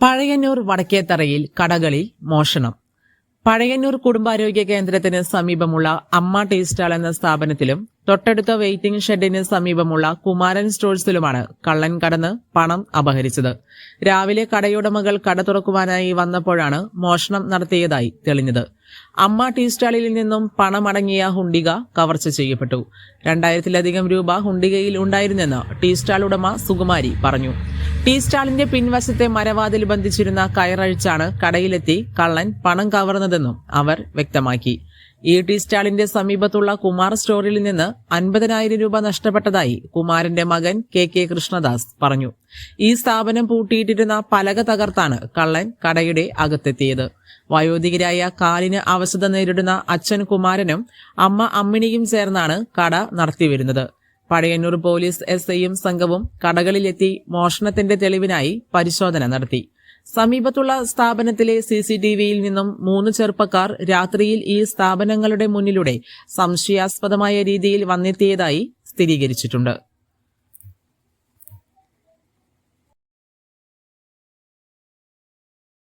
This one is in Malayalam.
പഴയന്നൂർ വടക്കേത്തറയിൽ കടകളിൽ മോഷണം. പഴയന്നൂർ കുടുംബാരോഗ്യ കേന്ദ്രത്തിന് സമീപമുള്ള അമ്മ ടീ സ്റ്റാൾ എന്ന സ്ഥാപനത്തിലും തൊട്ടടുത്ത വെയിറ്റിംഗ് ഷെഡിന് സമീപമുള്ള കുമാരൻ സ്റ്റോഴ്സിലുമാണ് കള്ളൻ കടന്ന് പണം അപഹരിച്ചത്. രാവിലെ കടയുടമകൾ കട തുറക്കുവാനായി വന്നപ്പോഴാണ് മോഷണം നടത്തിയതായി തെളിഞ്ഞത്. അമ്മ ടീ സ്റ്റാളിൽ നിന്നും പണമടങ്ങിയ ഹുണ്ടിക കവർച്ച ചെയ്യപ്പെട്ടു. രണ്ടായിരത്തിലധികം രൂപ ഹുണ്ടികയിൽ ഉണ്ടായിരുന്നെന്ന് ടീ സ്റ്റാൾ ഉടമ സുകുമാരി പറഞ്ഞു. ടീ സ്റ്റാളിന്റെ പിൻവശത്തെ മരവാതിൽ ബന്ധിച്ചിരുന്ന കയറഴിച്ചാണ് കടയിലെത്തി കള്ളൻ പണം കവർന്നതെന്നും അവർ വ്യക്തമാക്കി. ഈ ടി സ്റ്റാളിന്റെ സമീപത്തുള്ള കുമാർ സ്റ്റോറിൽ നിന്ന് അൻപതിനായിരം രൂപ നഷ്ടപ്പെട്ടതായി കുമാറിന്റെ മകൻ കെ കെ കൃഷ്ണദാസ് പറഞ്ഞു. ഈ സ്ഥാപനം പൂട്ടിയിട്ടിരുന്ന പലക തകർത്താണ് കള്ളൻ കടയുടെ അകത്തെത്തിയത്. വയോധികരായ കാലിന് അവശത നേരിടുന്ന അച്ഛൻ കുമാരനും അമ്മ അമ്മിണിയും ചേർന്നാണ് കട നടത്തിവരുന്നത്. പഴയന്നൂർ പോലീസ് എസ് ഐയും സംഘവും കടകളിലെത്തി മോഷണത്തിന്റെ തെളിവിനായി പരിശോധന നടത്തി. സമീപത്തുള്ള സ്ഥാപനത്തിലെ സി സി ടി വിയിൽ നിന്നും മൂന്ന് ചെറുപ്പക്കാർ രാത്രിയിൽ ഈ സ്ഥാപനങ്ങളുടെ മുന്നിലൂടെ സംശയാസ്പദമായ രീതിയിൽ വന്നെത്തിയതായി സ്ഥിരീകരിച്ചിട്ടുണ്ട്